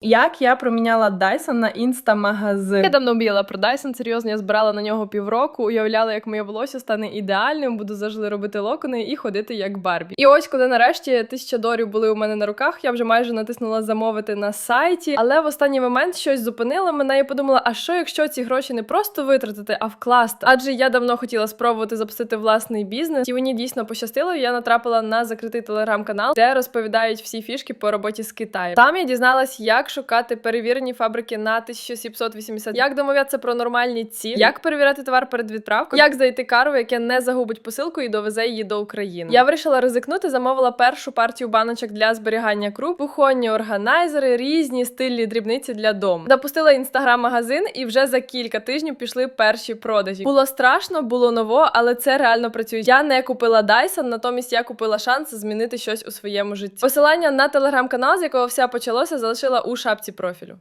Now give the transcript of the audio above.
Як я проміняла Dyson на інстамагазин? Я давно мріяла про Dyson, серйозно, я збирала на нього півроку, уявляла, як моє волосся стане ідеальним, буду завжди робити локони і ходити як Барбі. І ось, коли нарешті тисяча доларів були у мене на руках, я вже майже натиснула замовити на сайті, але в останній момент щось зупинило мене і подумала: а що якщо ці гроші не просто витратити, а вкласти? Адже я давно хотіла спробувати запустити власний бізнес, і мені дійсно пощастило. Я натрапила на закритий телеграм-канал, де розповідають всі фішки по роботі з Китаєм. Там я дізналась, як шукати перевірені фабрики на 1780, як домовлятися про нормальні ціни, як перевіряти товар перед відправкою, як знайти кару, яке не загубить посилку і довезе її до України. Я вирішила ризикнути, замовила першу партію баночок для зберігання круп, кухонні органайзери, різні стильні дрібниці для дому. Запустила інстаграм-магазин, і вже за кілька тижнів пішли перші продажі. Було страшно, було ново, але це реально працює. Я не купила Dyson, натомість я купила шанс змінити щось у своєму житті. Посилання на телеграм-канал, з якого все почалося, залишила у шапці профілю.